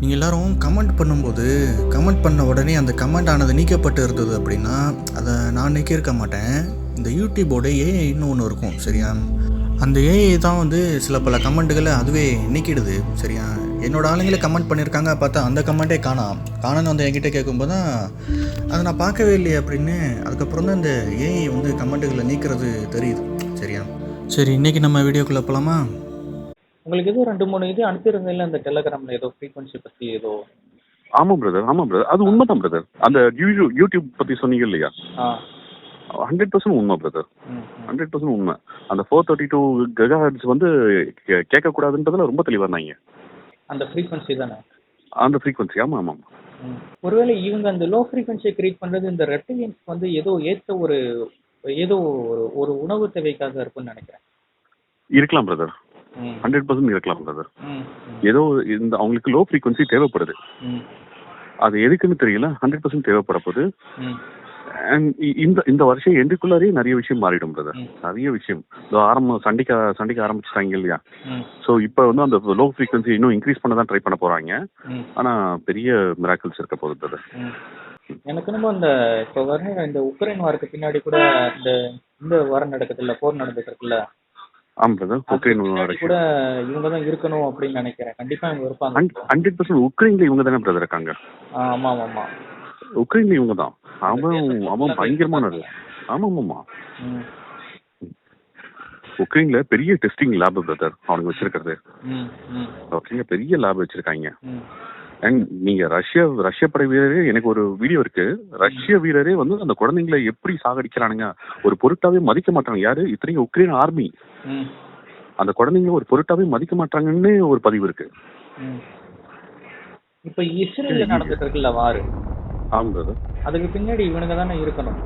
நீங்கள் எல்லோரும் கமெண்ட் பண்ணும்போது கமெண்ட் பண்ண உடனே அந்த கமெண்ட் ஆனது நீக்கப்பட்டு இருந்தது அப்படின்னா அதை நான் நீக்கியிருக்க மாட்டேன். இந்த யூடியூபோட ஏஐன்னு ஒன்று இருக்கும் சரியா? அந்த ஏஐ தான் வந்து சில பல கமெண்ட்டுகளை அதுவே நீக்கிடுது சரியா? என்னோடய ஆளுங்களே கமெண்ட் பண்ணியிருக்காங்க பார்த்தா அந்த கமெண்ட்டே காணாம் காணன்னு வந்து என்கிட்ட கேட்கும்போது தான் அதை நான் பார்க்கவே இல்லையே அப்படின்னு அதுக்கப்புறம் தான் இந்த ஏஐ வந்து கமெண்ட்டுகளை நீக்கிறது தெரியுது சரியா? சரி இன்றைக்கி நம்ம வீடியோக்குள்ளே போகலாமா உங்களுக்கு ஏதோ ரெண்டு மூணு இது அனுப்பியிருந்தீங்களா இந்த டெலகிராமில் ஏதோ ஃப்ரீக்வன்சி பற்றி ஏதோ? ஆமா பிரதர் ஆமா பிரதர் அது உண்மைதான் பிரதர் அந்த யூடியூப் பத்தி சொன்னீங்க இல்லையா? ஹண்ட்ரட் பர்சன்ட் உண்மை பிரதர். ஹண்ட்ரட் பர்சன்ட் உண்மை. அந்த ஃபோர் தேர்ட்டி டூ கெகாஹெட்ஸ் வந்து கே- கேட்கக்கூடாதுன்றதுல ரொம்ப தெளிவாக இருந்தாங்க. அந்த ஃப்ரீக்வன்சி தானே? அந்த ஃப்ரீக்வன்சி ஆமா ஆமா ம். ஒருவேளை இவங்க அந்த லோ ஃப்ரீக்வன்சியை கிரியேட் பண்ணுறது இந்த ரெப்டிலியன்ஸ் வந்து ஏதோ ஏற்ற ஒரு ஏதோ ஒரு உணவு தேவைக்காக இருக்கும்னு நினைக்கிறேன். இருக்கலாம் பிரதர் ஹண்ட்ரட் பர்சன்ட் இருக்கலாம் பிரதர். ஏதோ இந்த அவங்களுக்கு லோ ஃப்ரீக்வன்சி தேவைப்படுது. அது எதுக்குன்னு தெரியல ஹண்ட்ரட் பர்சன்ட் தேவைப்பட போகுது. அண்ட் இந்த இந்த வருஷம் எண்டுக்குள்ளாரே நிறைய விஷயம் மாறிடும் பிரதர். நிறைய விஷயம். இதோ ஆரம்பம் சண்டைக்கு சண்டைக்கு ஆரம்பிச்சிட்டாங்க இல்லையா? ஸோ இப்போ வந்து அந்த லோ ஃப்ரீக்வன்சி இன்னும் இன்க்ரீஸ் பண்ண தான் ட்ரை பண்ண போறாங்க. ஆனா பெரிய மிராக்கிள்ஸ் இருக்க போகுது பிரதர். எனக்கு என்னமோ இந்த இப்போ வர இந்த உக்ரைன் வாருக்கு பின்னாடி கூட இந்த இந்த வாரம் நடக்குதுல்ல போர் நடந்துட்டு இருக்குல்ல? ஆமா பிரதர் உக்ரைன் கூட இவங்க தான் இருக்கணும் அப்படின்னு நினைக்கிறேன். கண்டிப்பா இவங்க இருப்பாங்க. ஹண்ட்ரட் பர்சன்ட் உக்ரைன்ல இவங்க தானே பிரதர் இருக்காங்க? ஆமா ஆமா ஆமா. உக்ரைன்ல இவங்க தான் அவன் அவன் பயங்கரமானது ஆமா ஆமாமா ம். உக்ரைன்ல பெரிய டெஸ்டிங் லேப் பிரதர் அவனுக்கு வச்சிருக்கிறது. ஓகேங்க பெரிய லேப் வச்சிருக்காங்க. அண்ட் நீங்க ரஷ்ய ரஷ்ய படை வீரரே எனக்கு ஒரு வீடியோ இருக்கு. ரஷ்ய வீரரே வந்து அந்த குழந்தைங்களை எப்படி சாகடிக்கிறானுங்க? ஒரு பொருட்டாவே மதிக்க மாட்டாங்க. யாரு? இத்தனையும் உக்ரைன் ஆர்மி அந்த குழந்தைங்க ஒரு பொருட்டாவே மதிக்க மாட்டாங்கன்னு ஒரு பதிவு இருக்கு. இப்போ இஸ்ரேல்ல நடந்துட்டு இருக்குல்ல வாரு ஆமா பிரதர் அதுக்கு பின்னாடி இவனுங்க தானே இருக்கணும்.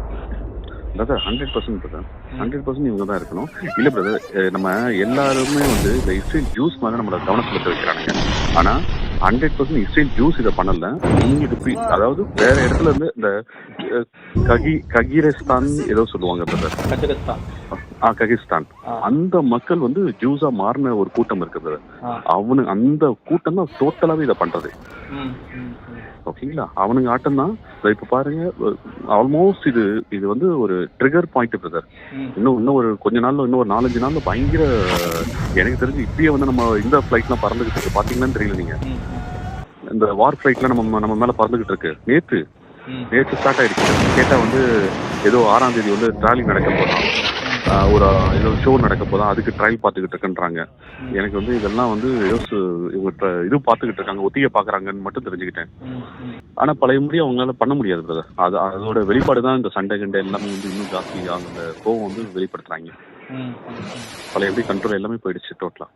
Brother hundred percent brother hundred percent இவங்க தான் இருக்கணும். இல்ல பிரதர் நம்ம எல்லாருமே வந்து இந்த இஸ்ரேல் ஜூஸ் மேல நம்மள கவனம் செலுத்த வைக்கிறானுங்க. ஆனா ஹண்ட்ரட் பர்சன்ட் இஸ்ரேல் ஜூஸ் இதை பண்ணல. இவங்களுக்கு பி- அதாவது வேற இடத்துல இருந்து இந்த ககி ககிரஸ்தான் ஏதோ சொல்லுவாங்க பிரதர் ஆ ககிஸ்தான். அந்த மக்கள் வந்து ஜூஸா மாறின ஒரு கூட்டம் இருக்கு பிரதர் அவனு அந்த கூட்டம் தான் டோட்டலாவே இதை பண்றது. ஓகேங்களா அவனுங்க ஆட்டம் தான் இப்ப பாருங்க ஆல்மோஸ்ட் இது இது வந்து ஒரு ட்ரிகர் பாயிண்ட் பிரதர் இன்னும் இன்னும் ஒரு கொஞ்ச நாள்ல இன்னும் ஒரு நாலஞ்சு நாள்ல பயங்கர எனக்கு தெரிஞ்சு இப்பயே வந்து நம்ம இந்த ஃபிளைட்லாம் பறந்துகிட்டு இருக்கு. பாத்தீங்களான்னு தெரியல நீங்க. இந்த வார் ஃபிளைட்ல நம்ம நம்ம மேல பறந்துகிட்டு இருக்கு. நேத்து நேத்து ஸ்டார்ட் ஆயிடுச்சு. கேட்டா வந்து ஏதோ ஆறாம் தேதி வந்து ட்ராலி நடக்க ஆஹ் ஒரு ஏதோ ஷோ நடக்க போதான் அதுக்கு ட்ரையல் பார்த்துக்கிட்டு இருக்குன்றாங்க. எனக்கு வந்து இதெல்லாம் வந்து யோசு இவங்க இது பார்த்துக்கிட்டு இருக்காங்க ஒத்திகை பாக்குறாங்கன்னு மட்டும் தெரிஞ்சுக்கிட்டேன். ஆனால் ஆனா பழைய முடியும் அவங்களால பண்ண முடியாது பிரதர் அது அதோட வெளிப்பாடு தான் இந்த சண்டை கண்டை எல்லாமே வந்து இன்னும் ஜாஸ்தி அந்த கோவம் வந்து வெளிப்படுத்துறாங்க. பழைய எப்படி கண்ட்ரோல் எல்லாமே போயிடுச்சு டோட்டலா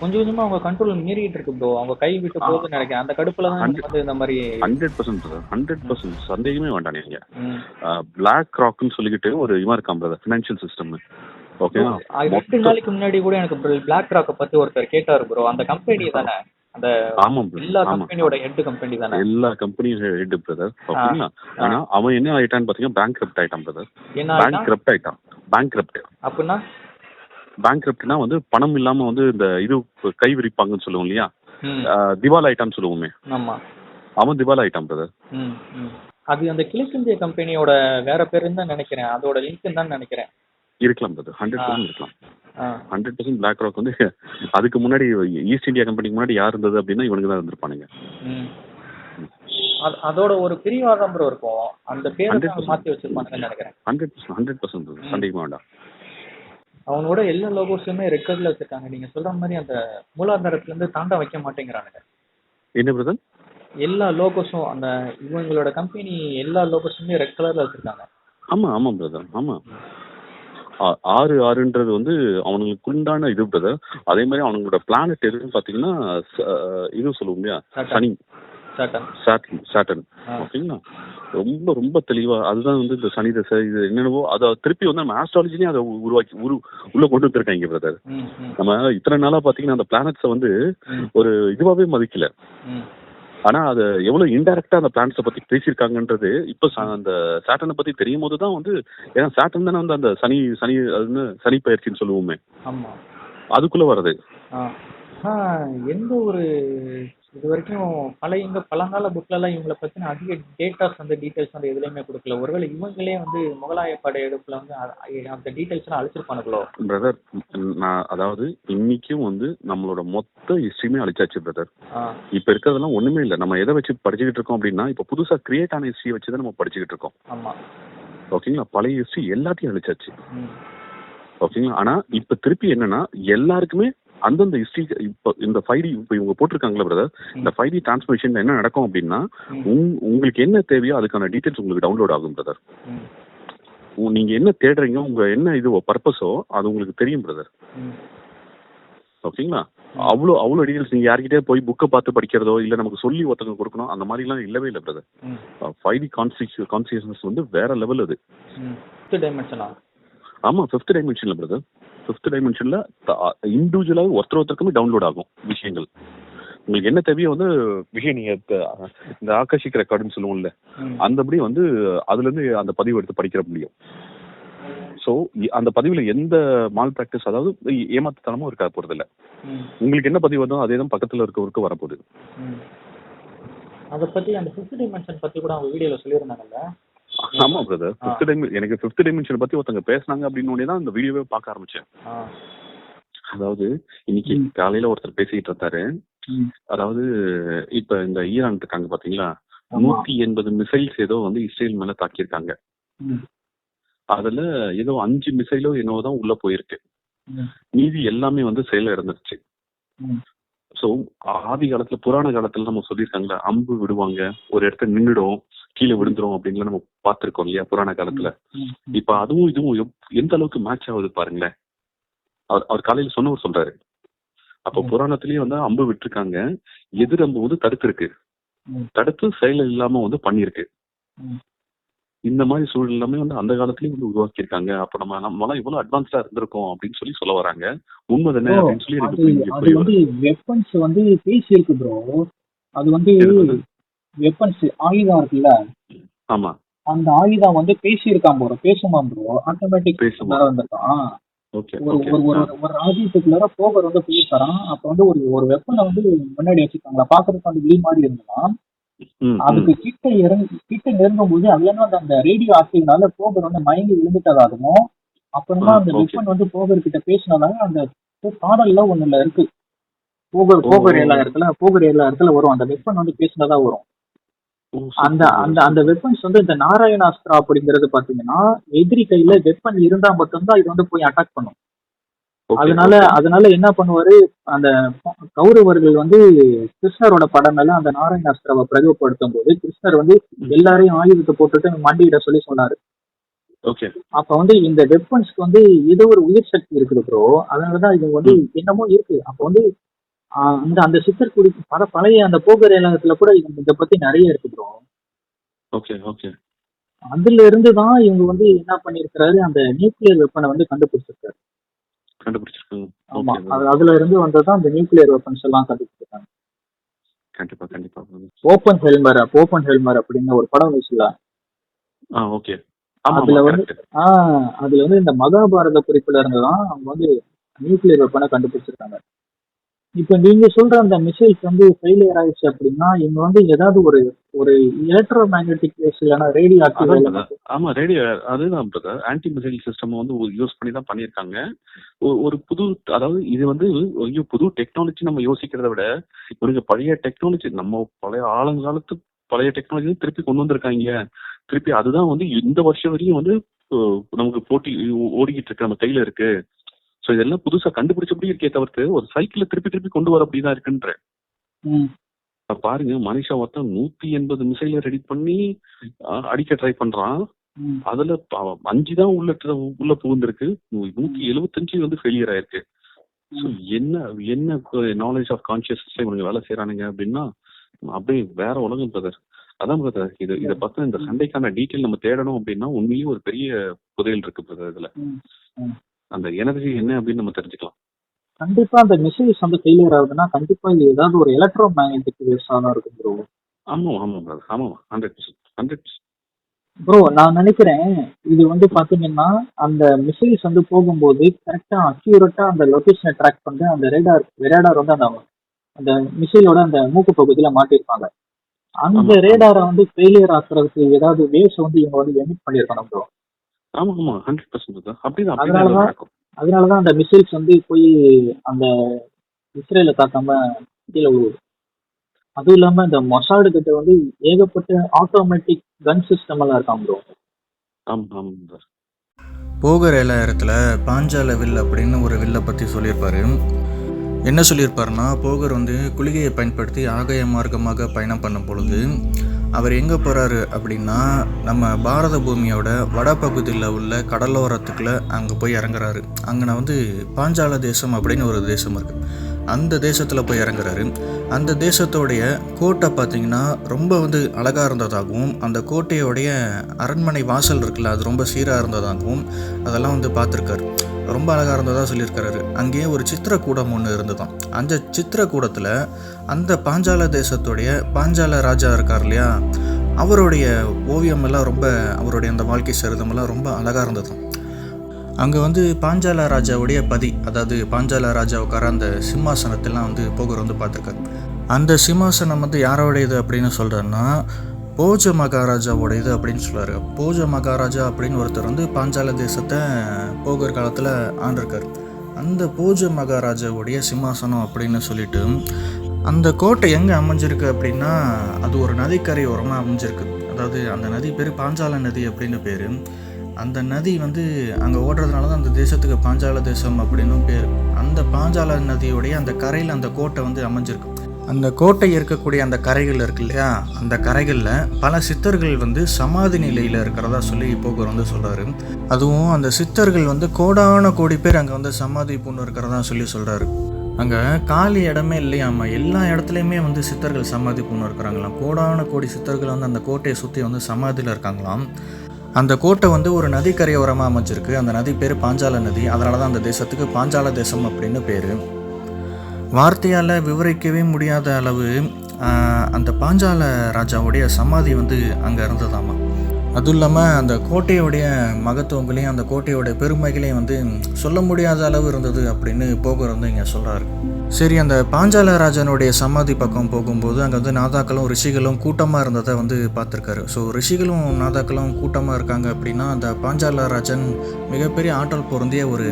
கொஞ்சம் கொஞ்சமா அவங்க கண்ட்ரோல் மீறிட்டு இருக்கு ப்ரோ அவங்க கை விட்டு போகுதுன்னு நினைக்கிறேன். அந்த கடுப்புல தான் வந்து இந்த மாதிரி ஹண்ட்ரட் பர்சன்ட் ஹண்ட்ரட் பர்சன்ட் சந்தேகமே வேண்டாம் நீங்க. பிளாக் ராக்னு சொல்லிக்கிட்டு ஒரு இவன் இருக்கான் பிரதர் ஃபினான்ஷியல் சிஸ்டம் ஓகே ரெண்டு நாளைக்கு முன்னாடி கூட எனக்கு பிளாக் ராக்க பத்தி ஒருத்தர் கேட்டாரு ப்ரோ அந்த கம்பெனி தானே? அந்த. எல்லா கம்பெனியோட ஹெட் கம்பெனி தானே? எல்லா கம்பெனியும் ஹெட் பிரதர் ஓகேங்களா ஆனா அவன் என்ன ஆயிட்டான்னு பாத்தீங்கன்னா பேங்க் கிரப்ட் ஆயிட்டான் பிரதர் என்ன பேங்க் கிரப்ட் ஆயிட்டான். பேங்க் கிரப்ட் அப்படின்னா? பேங்க் கிரப்ட்னா வந்து பணம் இல்லாம வந்து இந்த இது கை விரிப்பாங்கன்னு சொல்லுவோம் இல்லையா? திவால் ஆயிட்டான்னு சொல்லுவோமே. ஆமா. அவன் திவால் ஆயிட்டான் பிரதர் அது அந்த கிழக்கிந்திய கம்பெனியோட வேற பேருன்னு தான் நினைக்கிறேன். அதோட லிங்க் தான் நினைக்கிறேன். இருக்கலாம் பிரதர் ஹண்ட்ரட் இருக்கலாம். ஹண்ட்ரட் பர்சன்ட் பிளாக் ராக் வந்து அதுக்கு முன்னாடி ஈஸ்ட் இந்தியா கம்பெனிக்கு முன்னாடி யார் இருந்தது அப்படின்னா இவனுக்கு தான் இருந்திருப்பானுங்க. அதோட ஒரு பிரிவாதான் ப்ரோ இருக்கும். அந்த பேரை தான் 100% மாத்தி வச்சிருப்பாங்கன்னு நினைக்கிறேன். ஹண்ட்ரட் பர்சன்ட் ஹண்ட்ரட் பர்சன்ட் சந்தேகமே வேண்டாம். அவனோட எல்லா லோகோஸுமே ரெட் கலர்ல வச்சிருக்காங்க. நீங்க சொல்ற மாதிரி அந்த மூலாதாரத்துல இருந்து தாண்ட வைக்க மாட்டேங்கிறானுங்க. என்ன பிரதர் எல்லா லோகோஸும் அந்த இவங்களோட கம்பெனி எல்லா லோகோஸுமே ரெட் கலர்ல வச்சிருக்காங்க. ஆமா ஆமா பிரதர் ஆமா. ஆறு ஆறுன்றது வந்து அவனுங்களுக்கு உண்டான இது பிரதர் அதே மாதிரி அவனுங்களோட பிளானட் எதுன்னு பாத்தீங்கன்னா இது சொல்லுவோம் இல்லையா. சனி. சாட்டன். ஓகேங்களா? ரொம்ப ரொம்ப தெளிவா அதுதான் வந்து இந்த சனி தசை இது என்னென்னவோ அதை திருப்பி வந்து நம்ம ஆஸ்ட்ராலஜிலையும் அதை உருவாக்கி உரு உள்ள கொண்டு வந்திருக்காங்க பிரதர் நம்ம இத்தனை நாளா பாத்தீங்கன்னா அந்த பிளானட்ஸை வந்து. ஒரு இதுவாவே மதிக்கல. ஆனா அது எவ்வளவு இன்டெரக்டா அந்த பிளான்ஸை பத்தி பேசியிருக்காங்கன்றது இப்ப அந்த சாட்டனை பத்தி தெரியும் போது தான் வந்து ஏன்னா சாட்டன் தானே வந்து அந்த சனி சனி அதுன்னு சனி பயிற்சின்னு சொல்லுவோமே. ஆமா. அதுக்குள்ள வர்றது. எந்த ஒரு இது வரைக்கும் பல இந்த பழங்கால புக்லலாம் இவங்கள பத்தின அதிக டேட்டாஸ் வந்து டீடைல்ஸ் வந்து எதுலையுமே கொடுக்கல. ஒருவேளை இவங்களே வந்து முகலாய படையெடுப்புல வந்து அந்த டீடைல்ஸ் எல்லாம் அழிச்சிருப்பானுங்களோ? பிரதர் நான் அதாவது இன்னைக்கும் வந்து நம்மளோட மொத்த ஹிஸ்ட்ரியுமே அழிச்சாச்சு பிரதர் இப்ப இருக்கிறதெல்லாம் ஒண்ணுமே இல்ல. நம்ம எதை வச்சு படிச்சுக்கிட்டு இருக்கோம் அப்படின்னா இப்ப புதுசா கிரியேட் ஆன ஹிஸ்டரியை வச்சு தான் நம்ம படிச்சுக்கிட்டு இருக்கோம். ஆமா. ஓகேங்களா பழைய ஹிஸ்டரி எல்லாத்தையும் அழிச்சாச்சு. ஓகேங்களா ஆனா இப்ப திருப்பி என்னன்னா எல்லாருக்குமே அந்தந்த ஹிஸ்டரி இப்ப இந்த ஃபைவ் டி இப்ப இவங்க போட்டிருக்காங்களா பிரதர் இந்த ஃபைவ் டி டிரான்ஸ்மிஷன்ல என்ன நடக்கும் அப்படின்னா உங்களுக்கு என்ன தேவையோ அதுக்கான டீடைல்ஸ் உங்களுக்கு டவுன்லோட் ஆகும் பிரதர் நீங்க என்ன தேடுறீங்க உங்க என்ன இது பர்பஸோ அது உங்களுக்கு தெரியும் பிரதர் ஓகேங்களா? அவ்வளோ அவ்வளோ டீடைல்ஸ் நீங்க யார்கிட்டயே போய் புக்கை பார்த்து படிக்கிறதோ இல்ல நமக்கு சொல்லி ஒருத்தங்க கொடுக்கணும் அந்த மாதிரிலாம் இல்லவே இல்லை brother five D conscious consciousness வந்து வேற லெவல் அது. ம். ஃபிஃப்த் டைமென்ஷனா ஆமா ஃபிஃப்த் டைமென்ஷன்ல பிரதர் ஃபிஃப்த் டைமென்ஷன்ல இண்டிவிஜுவலாக ஒருத்தர் ஒருத்தருக்குமே டவுன்லோட் ஆகும் விஷயங்கள். உங்களுக்கு என்ன தேவையோ வந்து விஷயம் நீங்க இந்த ஆகாஷிக் ரெக்கார்டுன்னு சொல்லுவோம்ல அந்தபடி வந்து அதுல இருந்து அந்த பதிவு எடுத்து படிக்கிற முடியும். ஸோ அந்த பதிவுல எந்த மால் ப்ராக்டிஸ் அதாவது ஏமாத்துத்தனமும் இருக்க போறது இல்ல உங்களுக்கு என்ன பதிவு வந்தோ அதே தான் பக்கத்துல இருக்கவருக்கு வரப்போகுது. அதை பத்தி அந்த ஃபிஃப்த் டைமென்ஷன் பத்தி கூட அவங்க வீடியோல சொல்லியிருந்தாங்கல்ல? ஆமா பிரதர் ஃபிஃப்த் டைம் எனக்கு ஃபிஃப்த் டைமென்ஷன் பத்தி ஒருத்தங்க பேசுனாங்க அப்படின்னு தான் அந்த வீடியோவே பார்க்க ஆரம்பிச்சேன். அதாவது இன்னைக்கு காலையில ஒருத்தர் பேசிக்கிட்டு இருந்தாரு அதாவது இப்ப இந்த ஈரான் இருக்காங்க பாத்தீங்களா. நூத்தி எண்பது மிசைல்ஸ் ஏதோ வந்து இஸ்ரேல் மேல தாக்கியிருக்காங்க. அதுல ஏதோ அஞ்சு மிசைலோ என்னவோ தான் உள்ள போயிருக்கு. மீதி எல்லாமே வந்து செயல இறந்துருச்சு. சோ ஆதி காலத்துல புராண காலத்துல நம்ம சொல்லியிருக்காங்களா அம்பு விடுவாங்க. ஒரு இடத்துல நின்னுடும் கீழே விழுந்துரும் அப்படின்லாம் நம்ம பார்த்திருக்கோம் இல்லையா புராண காலத்துல. இப்ப அதுவும் இதுவும் எந்த அளவுக்கு மேட்ச் ஆகுது பாருங்களேன். அவர் அவர் காலையில சொன்னவர் சொல்றாரு. அப்ப. புராணத்திலேயே வந்து அம்பு விட்டுருக்காங்க. எதிர் அம்பு வந்து தடுத்திருக்கு. ம். தடுத்து செயல் இல்லாம வந்து பண்ணிருக்கு. இந்த மாதிரி சூழல் எல்லாமே வந்து அந்த காலத்திலயும் வந்து உருவாக்கியிருக்காங்க. அப்ப நம்ம நம்மளாம் இவ்வளவு அட்வான்ஸ்டா இருந்திருக்கோம் அப்படின்னு சொல்லி சொல்ல வராங்க. உண்மை தானே அப்படின்னு சொல்லி எனக்கு அது வந்து. வெப்பன்ஸ் வந்து பேசி இருக்கு ப்ரோ அது வந்து? வெப்பன்ஸ் ஆயுதம் இருக்குல்ல? ஆமா. அந்த ஆயுதம் வந்து பேசி இருக்கான் ப்ரோ பேசுமா? ப்ரோ ஆட்டோமேட்டிக் பேசுமா வந்திருக்கான் ஓகே. ஒரு ஒரு ஒரு ராஜ்யத்துக்குள்ளார போகர் வந்து போயிருக்காராம் அப்ப வந்து ஒரு ஒரு வெப்பனை வந்து முன்னாடி வச்சிருக்காங்களா? பாக்குறதுக்கு வந்து விழி மாதிரி இருந்ததுன்னா அதுக்கு கிட்ட இறங்கி கிட்ட நெருங்கும் போது இருந்து அந்த- ரேடியோ ஆக்டிவ்னால போகர் வந்து மயங்கி விழுந்துட்டதாகவும் அப்புறமா அந்த. வெப்பன் வந்து போகர் கிட்ட பேசினதால அந்த பாடல்ல ஒண்ணுல இருக்கு. போகர் ஓ. போகர் எல்லா இடத்துல போகர் எல்லா இடத்துல வரும். அந்த வெப்பன் வந்து பேசினதா வரும். அந்த அந்த அந்த வெப்பன்ஸ் வந்து இந்த நாராயணாஸ்திரா அப்படிங்கிறது பாத்தீங்கன்னா எதிரி கையில வெப்பன் இருந்தா மட்டும்தான் இது வந்து போய் அட்டாக் பண்ணும். அதனால அதனால என்ன பண்ணுவாரு அந்த கௌரவர்கள் வந்து கிருஷ்ணரோட மேல அந்த நாராயணாஸ்திராவை பிரயோகப்படுத்தும் போது கிருஷ்ணர் வந்து எல்லாரையும் ஆயுதத்தை போட்டுட்டு மண்டியிட சொல்லி சொன்னாரு. அப்ப வந்து இந்த வெப்பன்ஸ்க்கு வந்து ஏதோ ஒரு உயிர் சக்தி இருக்குது ப்ரோ அதனாலதான் இது வந்து என்னமோ இருக்கு. அப்ப வந்து அந்த அந்த சித்தர் குடி பல பழைய அந்த போகர் ஏலகத்துல கூட இது- இதை பத்தி நிறைய இருக்கு ப்ரோ ஓகே ஓகே அதுல இருந்து தான் இவங்க வந்து என்ன பண்ணிருக்கிறாரு அந்த நியூக்ளியர் வெப்பனை வந்து கண்டுபிடிச்சிருக்காரு. கண்டுபிடிச்சிருக்காங்க அதுல இருந்து வந்ததுதான் அந்த நியூக்ளியர் வெப்பன்ஸ் எல்லாம் கண்டுபிடிச்சிருக்காங்க. கண்டிப்பா கண்டிப்பா. ஓப்பன் ஹெல்மர் ஓப்பன் ஹெல்மர் அப்படின்னு ஒரு படம் வந்துச்சுல ஆ ஓகே அதுல வந்து- ஆஹ் அதுல வந்து இந்த மகாபாரத குறிப்புல இருந்து தான் அவங்க வந்து நியூக்ளியர் வெப்பனை கண்டுபிடிச்சிருக்காங்க. இப்ப நீங்க சொல்ற அந்த மிசைல்ஸ் வந்து ஃபெயிலியர் ஆயிடுச்சு அப்படின்னா இவங்க வந்து ஏதாவது ஒரு ஒரு எலக்ட்ரோ மேக்னெட்டிக் வேவ்ஸ் இல்லைன்னா ரேடியோ. ஆக்டிவ் ஆமா ரேடியோ அதுதான் பிரதர் ஆன்டி மிசைல் சிஸ்டம் வந்து யூஸ் பண்ணி தான் பண்ணியிருக்காங்க ஒரு புது அதாவது இது வந்து ஐயோ புது டெக்னாலஜி நம்ம யோசிக்கிறத விட ஒரு பழைய டெக்னாலஜி நம்ம பழைய ஆழங்காலத்து பழைய டெக்னாலஜி திருப்பி கொண்டு வந்திருக்காங்க. திருப்பி அதுதான் வந்து இந்த வருஷம் வரையும் வந்து நமக்கு போட்டி ஓடிக்கிட்டு இருக்கு நம்ம கையில இருக்கு. ஸோ இதெல்லாம் புதுசா கண்டுபிடிச்சபடி இருக்கே தவிர்த்து ஒரு சைக்கிளை திருப்பி திருப்பி கொண்டு வர அப்படிதான் இருக்குன்ற பாருங்க மனுஷன் ஒருத்தன் நூத்தி எண்பது மிசைல ரெடி பண்ணி அடிக்க ட்ரை பண்றான். அதுல ப- அஞ்சு தான் உள்ள உள்ள புகுந்திருக்கு. நூத்தி எழுபத்தஞ்சு வந்து ஃபெயிலியர் ஆயிருக்கு. So, என்ன என்ன நாலேஜ் ஆஃப் கான்சியஸ் இவங்க வேலை செய்யறானுங்க அப்படின்னா அப்படியே வேற உலகம் பிரதர் அதான் பிரதர் இது இதை பார்த்தா இந்த சண்டைக்கான டீட்டெயில் நம்ம தேடணும் அப்படின்னா உண்மையிலேயே ஒரு பெரிய புதையல் இருக்கு பிரதர் இதுல. அந்த எனர்ஜி என்ன அப்படின்னு நம்ம தெரிஞ்சுக்கலாம். கண்டிப்பா அந்த மிசைல்ஸ் வந்து ஃபெயிலியர் ஆகுதுன்னா கண்டிப்பா இது ஏதாவது ஒரு எலக்ட்ரோ மேக்னெட்டிக் வேவ்ஸா தான் இருக்கும் ப்ரோ ஆமா ஆமா பிரதர் ஆமா ஹண்ட்ரட் பர்சன்ட் ஹண்ட்ரட் ப்ரோ நான் நினைக்கிறேன் இது வந்து பாத்தீங்கன்னா அந்த மிசைல்ஸ் வந்து போகும்போது கரெக்டா அக்யூரேட்டா அந்த லொகேஷனை ட்ராக் பண்ணி அந்த ரேடார் ரேடார் வந்து அந்த அந்த மிசைலோட அந்த மூக்கு பகுதியில மாட்டிருப்பாங்க. அந்த. ரேடாரை வந்து ஃபெயிலியர் ஆக்குறதுக்கு ஏதாவது வேவ்ஸ் வந்து இவங்க வந்து எமிட் பண்ணியிருக்கணும் ப்ரோ ஆமா ஆமா ஹண்ட்ரட் பர்சன்ட் தான் அப்படிதான் அதனாலதான் அதனாலதான் அந்த மிசைல்ஸ் வந்து போய் அந்த இஸ்ரேல தாக்காம கீழே விழுவுது. அதுவும் இல்லாம இந்த மொசாடு கிட்ட வந்து ஏகப்பட்ட ஆட்டோமேட்டிக் கன் சிஸ்டம் எல்லாம் இருக்கான் ப்ரோ ஆமா ஆமா போகிற எல்லா இடத்துல பாஞ்சால வில் அப்படின்னு ஒரு வில்லை பற்றி சொல்லியிருப்பாரு. என்ன சொல்லியிருப்பாருன்னா போகர் வந்து குளிகையை பயன்படுத்தி ஆகாய மார்க்கமாக பயணம் பண்ணும் பொழுது அவர் எங்கே போகிறாரு அப்படின்னா நம்ம பாரத பூமியோட வடபகுதியில் உள்ள கடலோரத்துக்குள்ளே அங்கே போய் இறங்குறாரு. அங்கே நான் வந்து பாஞ்சால தேசம் அப்படின்னு ஒரு தேசம் இருக்குது அந்த தேசத்தில் போய் இறங்குறாரு. அந்த தேசத்தோடைய கோட்டை பார்த்தீங்கன்னா ரொம்ப வந்து அழகாக இருந்ததாகவும் அந்த கோட்டையோடைய அரண்மனை வாசல் இருக்குல்ல அது ரொம்ப சீராக இருந்ததாகவும் அதெல்லாம் வந்து பார்த்துருக்காரு ரொம்ப அழகாக இருந்ததாக சொல்லியிருக்கிறாரு. அங்கேயே ஒரு சித்திரக்கூடம் ஒன்று இருந்ததாம். அந்த சித்திரக்கூடத்தில் அந்த பாஞ்சால தேசத்துடைய பாஞ்சால ராஜா இருக்கார் இல்லையா? அவருடைய ஓவியமெல்லாம் ரொம்ப அவருடைய அந்த வாழ்க்கை சரிதமெல்லாம் ரொம்ப அழகாக இருந்ததாம். அங்கே வந்து பாஞ்சால ராஜாவுடைய பதி அதாவது பாஞ்சால ராஜா உட்கார அந்த சிம்மாசனத்தெல்லாம் வந்து போகர் வந்து பார்த்துருக்காரு. அந்த சிம்மாசனம் வந்து யாரோடையது அப்படின்னு சொல்கிறேன்னா போஜ மகாராஜாவோடையது அப்படின்னு சொல்லுவார் போஜ மகாராஜா அப்படின்னு ஒருத்தர் வந்து பாஞ்சால தேசத்தை போகர் காலத்தில் ஆண்டிருக்கார். அந்த போஜ மகாராஜாவுடைய சிம்மாசனம் அப்படின்னு சொல்லிட்டு அந்த கோட்டை எங்கே அமைஞ்சிருக்கு அப்படின்னா அது ஒரு நதிக்கரை ஓரமாக அமைஞ்சிருக்கு. அதாவது அந்த நதி பேர் பாஞ்சால நதி அப்படின்னு பேர். அந்த நதி வந்து அங்கே ஓடுறதுனால தான் அந்த தேசத்துக்கு பாஞ்சால தேசம் அப்படின்னும் பேர். அந்த பாஞ்சால நதியுடைய அந்த கரையில் அந்த கோட்டை வந்து அமைஞ்சிருக்கு. அந்த கோட்டை இருக்கக்கூடிய அந்த கரைகள் இருக்கு இல்லையா? அந்த கரைகளில் பல சித்தர்கள் வந்து சமாதி நிலையில் இருக்கிறதா சொல்லி போக்குவரம் வந்து சொல்கிறாரு அதுவும் அந்த சித்தர்கள் வந்து கோடான கோடி பேர் அங்கே வந்து சமாதி பூண்டு இருக்கிறதா சொல்லி சொல்கிறாரு அங்கே காலி இடமே இல்லையாம எல்லா இடத்துலையுமே வந்து சித்தர்கள் சமாதி பூண்டு இருக்கிறாங்களாம். கோடான கோடி சித்தர்கள் வந்து அந்த கோட்டையை சுற்றி வந்து சமாதியில் இருக்காங்களாம். அந்த கோட்டை வந்து ஒரு நதிக்கரையோரமாக அமைஞ்சிருக்கு. அந்த நதி பேர் பாஞ்சால நதி. அதனால தான் அந்த தேசத்துக்கு பாஞ்சால தேசம் அப்படின்னு பேர். வார்த்தையால் விவரிக்கவே முடியாத அளவு அந்த பாஞ்சால ராஜாவுடைய சமாதி வந்து அங்கே இருந்ததாமா. அதுவும் இல்லாமல் அந்த கோட்டையுடைய மகத்துவங்களையும் அந்த கோட்டையோடைய பெருமைகளையும் வந்து சொல்ல முடியாத அளவு இருந்தது அப்படின்னு போகர் வந்து இங்கே சொல்கிறாரு சரி அந்த பாஞ்சால ராஜனுடைய சமாதி பக்கம் போகும்போது அங்கே வந்து நாதாக்களும் ரிஷிகளும் கூட்டமாக இருந்ததை வந்து பார்த்துருக்காரு. ஸோ ரிஷிகளும் நாதாக்களும் கூட்டமாக இருக்காங்க அப்படின்னா அந்த பாஞ்சால ராஜன் மிகப்பெரிய ஆற்றல் பொருந்திய ஒரு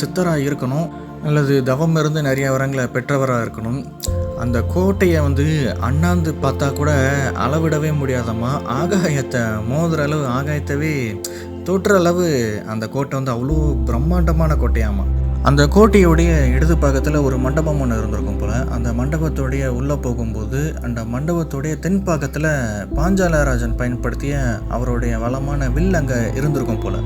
சித்தராக இருக்கணும். அல்லது தவம் இருந்து நிறைய வரங்களை பெற்றவராக இருக்கணும். அந்த கோட்டையை வந்து அண்ணாந்து பார்த்தா கூட அளவிடவே முடியாதம்மா. ஆகாயத்தை மோதுற அளவு ஆகாயத்தவே தொட்டுற அளவு அந்த கோட்டை வந்து அவ்வளோ பிரம்மாண்டமான கோட்டையாமா அந்த கோட்டையுடைய இடது பக்கத்தில் ஒரு மண்டபம் ஒன்று இருந்திருக்கும் போல். அந்த மண்டபத்துடைய உள்ளே போகும்போது அந்த மண்டபத்துடைய தென் பக்கத்தில் பாஞ்சாலராஜன் பயன்படுத்திய அவருடைய வளமான வில் அங்கே இருந்திருக்கும் போல்.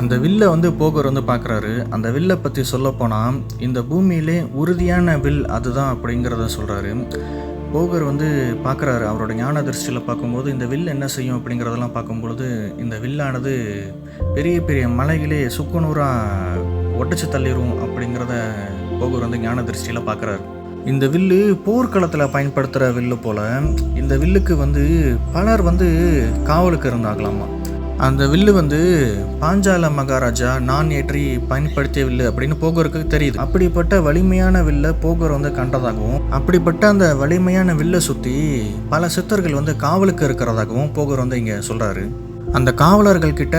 அந்த வில்லை வந்து போகர் வந்து பார்க்குறாரு. அந்த வில்லை பற்றி சொல்லப்போனால் இந்த பூமியிலே உறுதியான வில் அதுதான் அப்படிங்கிறத சொல்கிறாரு போகர் வந்து பார்க்குறாரு அவரோட ஞான திருஷ்டியில் பார்க்கும்போது இந்த வில் என்ன செய்யும் அப்படிங்கிறதெல்லாம் பார்க்கும்பொழுது இந்த வில்லானது பெரிய பெரிய மலைகளே சுக்குநூறாக ஒட்டச்சு தள்ளிடும் அப்படிங்கிறத போகர் வந்து ஞான திருஷ்டியில் பார்க்குறாரு. இந்த வில்லு போர்க்களத்தில் பயன்படுத்துகிற வில்லு போல் இந்த வில்லுக்கு வந்து பலர் வந்து காவலுக்கு இருந்தாங்களாமா? அந்த வில்லு வந்து பாஞ்சால மகாராஜா நான் ஏற்றி பயன்படுத்திய வில்லு அப்படின்னு போகருக்கு தெரியுது. அப்படிப்பட்ட வலிமையான வில்லை போகர் வந்து கண்டதாகவும் அப்படிப்பட்ட அந்த வலிமையான வில்லை சுற்றி பல சித்தர்கள் வந்து காவலுக்கு இருக்கிறதாகவும் போகர் வந்து இங்கே சொல்கிறாரு அந்த காவலர்கள் கிட்ட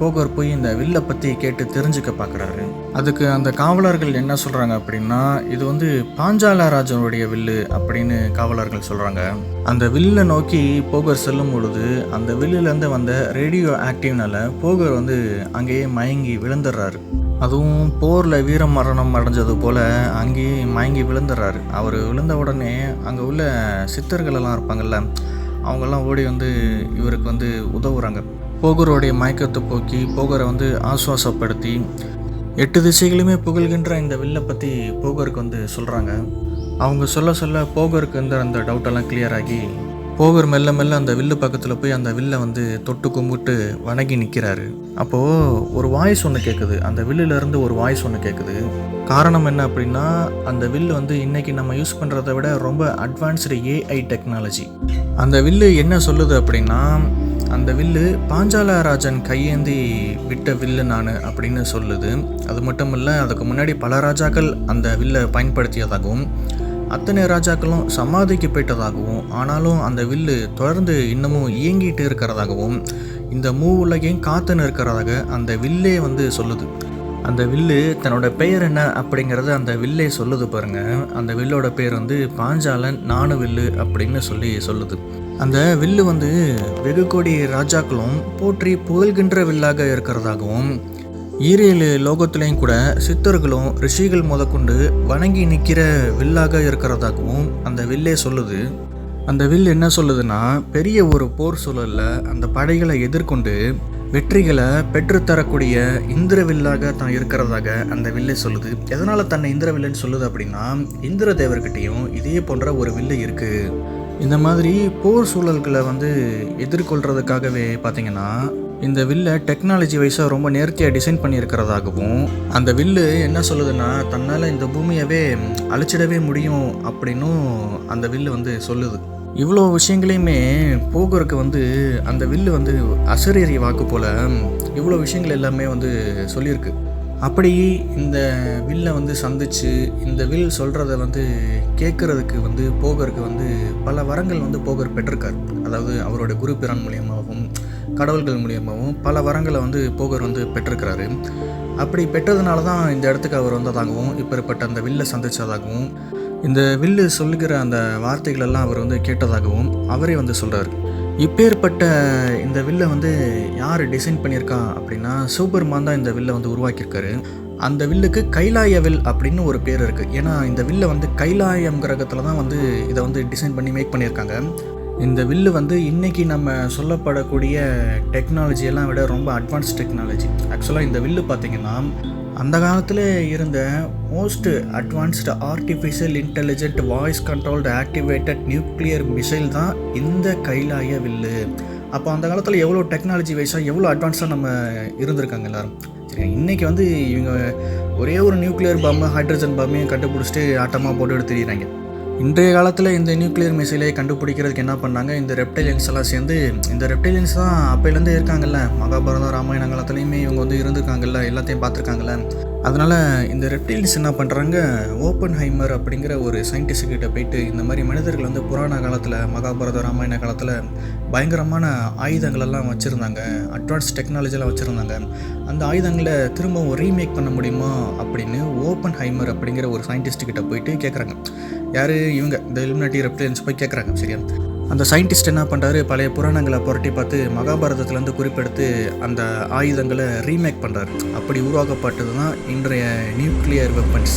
போகர் போய் இந்த வில்லை பற்றி கேட்டு தெரிஞ்சுக்க பார்க்குறாரு அதுக்கு அந்த காவலர்கள் என்ன சொல்கிறாங்க அப்படின்னா இது வந்து பாஞ்சாலராஜனுடைய வில்லு அப்படின்னு காவலர்கள் சொல்கிறாங்க அந்த வில்லை நோக்கி போகர் செல்லும் பொழுது அந்த வில்லுலேருந்து வந்த ரேடியோ ஆக்டிவ்னால போகர் வந்து அங்கேயே மயங்கி விழுந்துடுறாரு. அதுவும் போரில் வீர மரணம் அடைஞ்சது போல் அங்கேயே மயங்கி விழுந்துடுறாரு. அவர் விழுந்த உடனே அங்கே உள்ள சித்தர்களெல்லாம் இருப்பாங்கள்ல இருப்பாங்கல்ல அவங்கெல்லாம் ஓடி வந்து இவருக்கு வந்து உதவுறாங்க. போகருடைய மயக்கத்தை போக்கி போகரை வந்து ஆசுவாசப்படுத்தி எட்டு திசைகளுமே புகழ்கின்ற இந்த வில்லை பற்றி போகருக்கு வந்து சொல்கிறாங்க அவங்க சொல்ல சொல்ல போகருக்கு வந்து அந்த டவுட்டெல்லாம் கிளியர் ஆகி போகர் மெல்ல மெல்ல அந்த வில்லு பக்கத்தில் போய் அந்த வில்லை வந்து தொட்டு கும்பிட்டு வணங்கி நிற்கிறாரு அப்போது ஒரு வாய்ஸ் ஒன்று கேட்குது அந்த வில்லுலேருந்து ஒரு வாய்ஸ் ஒன்று கேட்குது காரணம் என்ன அப்படின்னா அந்த வில்லு வந்து இன்றைக்கி நம்ம யூஸ் பண்ணுறத விட ரொம்ப அட்வான்ஸ்டு ஏஐ டெக்னாலஜி அந்த வில்லு என்ன சொல்லுது அப்படின்னா அந்த வில்லு பாஞ்சாலராஜன் கையேந்தி விட்ட வில்லு நான் அப்படின்னு சொல்லுது. அது மட்டும் இல்லை அதுக்கு முன்னாடி பல ராஜாக்கள் அந்த வில்லை பயன்படுத்தியதாகவும் அத்தனை ராஜாக்களும் சமாதிக்கு போயிட்டதாகவும் ஆனாலும் அந்த வில்லு தொடர்ந்து இன்னமும் இயங்கிட்டு இருக்கிறதாகவும் இந்த மூ உலகையும் காத்துன்னு இருக்கிறதாக அந்த வில்லே வந்து சொல்லுது. அந்த வில்லு தன்னோட பெயர் என்ன அப்படிங்கிறத அந்த வில்லே சொல்லுது பாருங்க. அந்த வில்லோட பேர் வந்து பாஞ்சாலன் நானு வில்லு அப்படின்னு சொல்லி சொல்லுது. அந்த வில்லு வந்து வெகு கோடி ராஜாக்களும் போற்றி புகழ்கின்ற வில்லாக இருக்கிறதாகவும் ஈரேழு லோகத்திலையும் கூட சித்தர்களும் ரிஷிகள் முதற்கொண்டு வணங்கி நிற்கிற வில்லாக இருக்கிறதாகவும் அந்த வில்லே சொல்லுது. அந்த வில் என்ன சொல்லுதுன்னா பெரிய ஒரு போர் சூழலில் அந்த படைகளை எதிர்கொண்டு வெற்றிகளை பெற்றுத்தரக்கூடிய இந்திர வில்லாக தான் இருக்கிறதாக அந்த வில்லை சொல்லுது. எதனால் தன்னை இந்திர வில்லுன்னு சொல்லுது அப்படின்னா இந்திர தேவர்கிட்டையும் இதே போன்ற ஒரு வில்லு இருக்குது இந்த மாதிரி போர் சூழல்களை வந்து எதிர்கொள்கிறதுக்காகவே பார்த்தீங்கன்னா இந்த வில்லை டெக்னாலஜி வைஸாக ரொம்ப நேர்த்தியாக டிசைன் பண்ணியிருக்கிறதாகவும் அந்த வில்லு என்ன சொல்லுதுன்னா தன்னால் இந்த பூமியவே அழிச்சிடவே முடியும் அப்படின்னும் அந்த வில்லு வந்து சொல்லுது. இவ்வளோ விஷயங்களையுமே போகருக்கு வந்து அந்த வில்லு வந்து அசரேறி வாக்கு போல் இவ்வளோ விஷயங்கள் எல்லாமே வந்து சொல்லியிருக்கு. அப்படி இந்த வில்லை வந்து சந்திச்சு இந்த வில் சொல்கிறத வந்து கேட்குறதுக்கு வந்து போகருக்கு வந்து பல வரங்கள் வந்து போகர் பெற்றிருக்கார். அதாவது அவரோட குரு பிரான் மூலியமாகவும் கடவுள்கள் மூலியமாகவும் பல வரங்களை வந்து போகர் வந்து பெற்றிருக்கிறாரு. அப்படி பெற்றதுனால தான் இந்த இடத்துக்கு அவர் வந்ததாகவும் இப்பேற்பட்ட அந்த வில்லை சந்தித்ததாகவும் இந்த வில்லு சொல்லுகிற அந்த வார்த்தைகளெல்லாம் அவர் வந்து கேட்டதாகவும் அவரே வந்து சொல்கிறார் இப்பேற்பட்ட இந்த வில்லை வந்து யார் டிசைன் பண்ணியிருக்கா அப்படின்னா சூப்பர்மான் தான் இந்த வில்லை வந்து உருவாக்கியிருக்காரு. அந்த வில்லுக்கு கைலாய வில் அப்படின்னு ஒரு பேர் இருக்குது ஏன்னா இந்த வில்லை வந்து கைலாயம் கிரகத்தில் தான் வந்து இதை வந்து டிசைன் பண்ணி மேக் பண்ணியிருக்காங்க. இந்த வில்லு வந்து இன்றைக்கி நம்ம சொல்லப்படக்கூடிய டெக்னாலஜி எல்லாம் விட ரொம்ப அட்வான்ஸ் டெக்னாலஜி ஆக்சுவலாக இந்த வில்லு பார்த்திங்கன்னா அந்த காலத்தில் இருந்த most advanced artificial intelligent voice controlled activated nuclear missile தான் இந்த கைலாய வில்லு அப்போ அந்த காலத்தில் எவ்வளோ டெக்னாலஜி வைஸாக எவ்வளோ அட்வான்ஸாக நம்ம இருந்திருக்காங்க எல்லாரும்? சரி இன்றைக்கி வந்து இவங்க ஒரே ஒரு நியூக்ளியர் பாம்பு ஹைட்ரஜன் பாம்பையும் கண்டுபிடிச்சிட்டு ஆட்டமாக போட்டு எடுத்து தெரியுறாங்க. இன்றைய காலத்தில் இந்த நியூக்ளியர் மிசைலை கண்டுபிடிக்கிறதுக்கு என்ன பண்ணாங்க? இந்த ரெப்டைலியன்ஸ் எல்லாம் சேர்ந்து இந்த ரெப்டைலியன்ஸ் தான் அப்போலேருந்தே இருக்காங்கல்ல. மகாபாரதம் ராமாயண காலத்துலேயுமே இவங்க வந்து இருந்திருக்காங்கல்ல எல்லாத்தையும் பார்த்துருக்காங்கல்ல. அதனால் இந்த ரெப்டைலியன்ஸ் என்ன பண்ணுறாங்க ஓப்பன் ஹைமர் அப்படிங்கிற ஒரு சயின்டிஸ்ட் கிட்ட போயிட்டு இந்த மாதிரி மனிதர்கள் வந்து புராண காலத்தில் மகாபாரத ராமாயண காலத்தில் பயங்கரமான ஆயுதங்களெல்லாம் வச்சுருந்தாங்க. அட்வான்ஸ் டெக்னாலஜிலாம் வச்சுருந்தாங்க. அந்த ஆயுதங்களை திரும்பவும் ரீமேக் பண்ண முடியுமா அப்படின்னு ஓப்பன் ஹைமர் அப்படிங்கிற ஒரு சயின்டிஸ்ட் கிட்ட போயிட்டு கேட்குறாங்க யார்? இவங்க. இந்த இலுமினாட்டி ரெப்டிலியன்ஸ் போய் கேட்குறாங்க சரியா? அந்த சயின்டிஸ்ட் என்ன பண்ணுறாரு பழைய புராணங்களை புரட்டி பார்த்து மகாபாரதத்துலேருந்து குறிப்பெடுத்து அந்த ஆயுதங்களை ரீமேக் பண்ணுறாரு அப்படி உருவாக்கப்பட்டது தான் இன்றைய நியூக்ளியர் வெப்பன்ஸ்